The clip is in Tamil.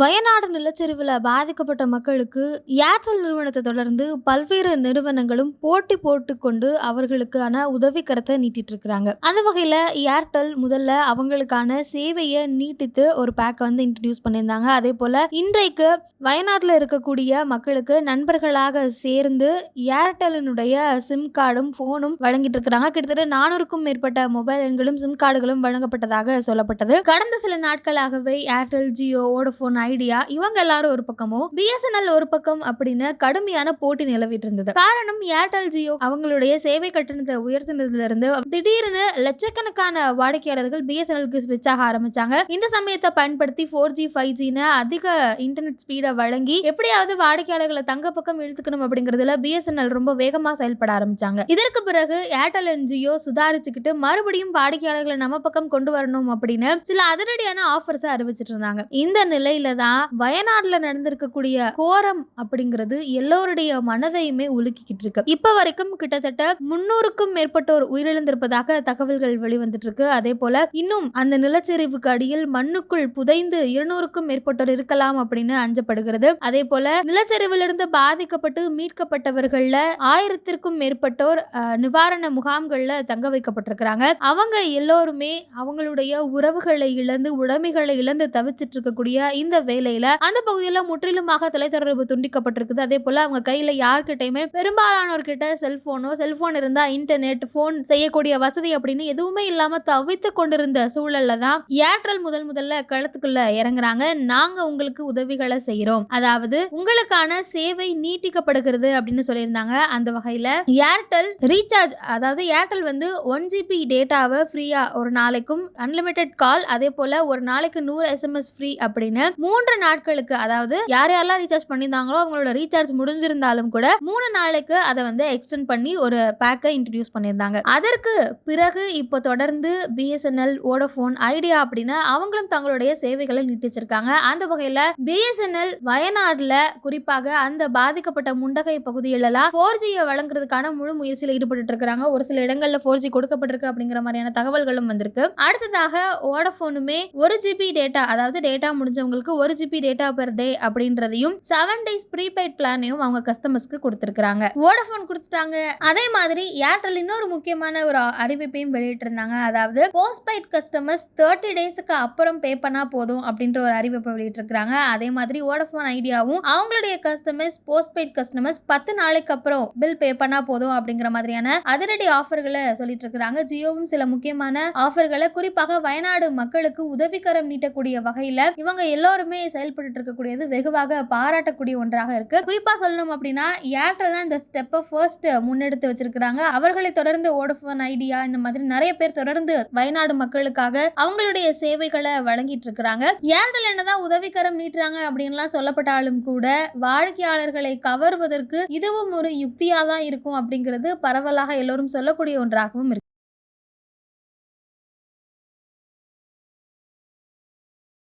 வயநாடு நிலச்சரிவில் பாதிக்கப்பட்ட மக்களுக்கு ஏர்டெல் நிறுவனத்தை தொடர்ந்து பல்வேறு நிறுவனங்களும் போட்டி போட்டுக்கொண்டு அவர்களுக்கான உதவிக்கரத்தை நீட்டிட்டு இருக்கிறாங்க அந்த வகையில் ஏர்டெல் முதல்ல அவங்களுக்கான சேவையை நீட்டித்து ஒரு பேக்கை வந்து இன்ட்ரடியூஸ் பண்ணியிருந்தாங்க. அதே போல இன்றைக்கு வயநாட்டில் இருக்கக்கூடிய மக்களுக்கு நண்பர்களாக சேர்ந்து ஏர்டெல்லினுடைய சிம் கார்டும் ஃபோனும் வழங்கிட்டு இருக்கிறாங்க கிட்டத்தட்ட நானூறுக்கும் மேற்பட்ட மொபைல் எண்களும் சிம் கார்டுகளும் வழங்கப்பட்டதாக சொல்லப்பட்டது. கடந்த சில நாட்களாகவே ஏர்டெல் ஜியோ வோடஃபோன் ஐடியா இவங்க எல்லாரும் ஒரு பக்கமும் பிஎஸ்என்எல் ஒரு பக்கம் அப்படின்னு கடுமையான போட்டி நிலவிட்டு இருந்தது. காரணம் ஏர்டெல் ஜியோ அவங்களுடைய சேவை கட்டணத்தை உயர்த்தினதுல இருந்து திடீர்னு லட்சக்கணக்கான வாடிக்கையாளர்கள் பிஎஸ்என்எல்க்கு ஸ்விட்ச் ஆக ஆரம்பிச்சாங்க. இந்த சமயத்தை பயன்படுத்தி ஃபோர் ஜி ஃபைவ் ஜின்னு அதிக இன்டர்நெட் ஸ்பீடை வழங்கி எப்படியாவது வாடிக்கையாளர்களை தங்க பக்கம் இழுத்துக்கணும் அப்படிங்கறதுல பிஎஸ்என்எல் ரொம்ப வேகமா செயல்பட ஆரம்பிச்சாங்க. இதற்கு பிறகு ஏர்டெல் அண்ட் ஜியோ சுதாரிச்சுக்கிட்டு மறுபடியும் வாடிக்கையாளர்களை நம்ம பக்கம் கொண்டு வரணும் அப்படின்னு சில அதிரடியான ஆஃபர்ஸ் அறிவிச்சிட்டு இருந்தாங்க. இந்த நிலையில தான் வயநாடுல நடந்திருக்கக்கூடிய கோரம் அப்படிங்கிறது எல்லோருடைய மனதையுமே உலுக்கிக்கிட்டு இருக்கு. இப்ப வரைக்கும் கிட்டத்தட்ட முன்னூறுக்கும் மேற்பட்டோர் உயிரிழந்திருப்பதாக தகவல்கள் வெளிவந்துட்டு இருக்கு. அதே போல இன்னும் அந்த நிலச்சரிவுக்கு அடியில் மண்ணுக்குள் புதைந்து இருநூறுக்கும் மேற்பட்டோர் இருக்கலாம் அப்படின்னு அஞ்சப்படுகிறது. அதே போல நிலச்சரிவிலிருந்து பாதிக்கப்பட்டு மீட்கப்பட்டவர்கள்ல ஆயிரத்திற்கும் மேற்பட்டோர் நிவாரண முகாம்கள்ல தங்க வைக்கப்பட்டிருக்கிறாங்க. அவங்க எல்லோருமே அவங்களுடைய உறவுகளை இழந்து உடைமைகளை இழந்து தவிச்சிட்டு இருக்கக்கூடிய இந்த வேலையில அந்த பகுதியில முற்றிலுமாக தொலைத்தொடர்பு துண்டிக்கப்பட்டிருக்குது. அதே போல அவங்க கையில யார்கிட்டயுமே பெரும்பாலானோர்கிட்ட செல்போனோ செல்போன் இருந்தா இன்டர்நெட் போன் செய்யக்கூடிய வசதி அப்படின்னு எதுவுமே இல்லாம தவித்து கொண்டிருந்த சூழல்ல தான் ஏர்டெல் முதல் முதல்ல களத்துக்குள்ள இறங்குறாங்க. நாங்க உங்களுக்கு உதவிகளை செய்யறோம் அதாவது உங்களுக்கான சேவை நீட்டிக்கப்படுகிறது அப்படின்னு சொல்லியிருந்தாங்க. அந்த வகையில ஏர்டெல் ரீசார்ஜ் அதாவது ஏர்டெல் வந்து ஒன் ஜிபி டேட்டாவை ஃப்ரீயா ஒரு நாளைக்கும் அன்லிமிட்டெட் கால் அதே போல ஒரு நாளைக்கு நூறு எஸ்எம்எஸ் ஃப்ரீ அப்படின்னு மூன்று நாட்களுக்கு அதாவது யார் யாரெல்லாம் ரீசார்ஜ் பண்ணியிருந்தாங்களோ அவங்களோட ரீசார்ஜ் முடிஞ்சிருந்தாலும் கூட மூணு நாளைக்கு அதை வந்து எக்ஸ்டெண்ட் பண்ணி ஒரு பேக்கை இன்ட்ரடியூஸ் பண்ணியிருந்தாங்க. அதற்கு பிறகு இப்போ தொடர்ந்து பிஎஸ்என்எல் வோடஃபோன் ஐடியா அப்படின்னு அவங்களும் தங்களுடைய சேவைகளை நீட்டிச்சிருக்காங்க. அந்த வகையில் பிஎஸ்என்எல் வயநாடுல குறிப்பாக அந்த பாதிக்கப்பட்ட முண்டகை பகுதிகளெல்லாம் ஃபோர் ஜியை வழங்குறதுக்கான முழு முயற்சியில் ஈடுபட்டு இருக்காங்க. ஒரு சில இடங்களில் ஃபோர் ஜி கொடுக்கப்பட்டிருக்கு அப்படிங்கிற மாதிரியான தகவல்களும் வந்திருக்கு. அடுத்ததாக வோடஃபோனுமே ஒரு ஜிபி டேட்டா அதாவது டேட்டா முடிஞ்சவங்களுக்கு ஒரு ஜிபி டேட்டா பெர் டே அப்படின்றதையும் செவன் டேஸ் ப்ரீபெய்ட் பிளானையும் அவங்க கஸ்டமர்ஸ்க்கு கொடுத்துருக்காங்க வோடஃபோன் கொடுத்துட்டாங்க. அதே மாதிரி ஏர்டெல் இன்னொரு முக்கியமான ஒரு அறிவிப்பையும் வெளியிட்டிருந்தாங்க. அதாவது போஸ்ட்பெய்ட் கஸ்டமர்ஸ் தேர்ட்டி டேஸுக்கு அப்புறம் பே பண்ணா போதும் அப்படின்ற ஒரு அறிவிப்பை வெளியிட்டிருக்காங்க அதே மாதிரி வோடஃபோன் ஐடியாவும் அவங்களுடைய கஸ்டமர்ஸ் போஸ்ட்பெய்ட் கஸ்டமர்ஸ் பத்து நாளைக்கு அப்புறம் பில் பே பண்ணா போதும் அப்படிங்கிற மாதிரியான அதிரடி ஆஃபர்களை சொல்லிட்டு இருக்கிறாங்க ஜியோவும் சில முக்கியமான ஆஃபர்களை குறிப்பாக வயநாடு மக்களுக்கு உதவிக்கரம் நீட்டக்கூடிய வகையில இவங்க எல்லாருமே செயல்பட்டு இருக்கக்கூடியது வெகுவாக பாராட்டக்கூடிய ஒன்றாக இருக்கு. குறிப்பா சொல்லணும் அப்படின்னா ஏர்டெல் தான் இந்த ஸ்டெப்பை ஃபர்ஸ்ட் முன்னெடுத்து வச்சிருக்கிறாங்க. அவர்களை தொடர்ந்து ஓடஃபோன் ஐடியா இந்த மாதிரி நிறைய பேர் தொடர்ந்து வயநாடு மக்களுக்காக அவங்களுடைய சேவைகளை வழங்கிட்டு இருக்கிறாங்க. ஏர்டெல் என்னதான் உதவிக்கரம் நீட்டுறாங்க அப்படின்லாம் சொல்லப்பட்டாலும் கூட வாடிக்கையாளர்களை கவர்வதற்கு இதுவும் ஒரு யுக்தியா தான் இருக்கும் அப்படிங்கிறது பரவலாக எல்லோரும் சொல்லக்கூடிய ஒன்றாகவும் இருக்கு.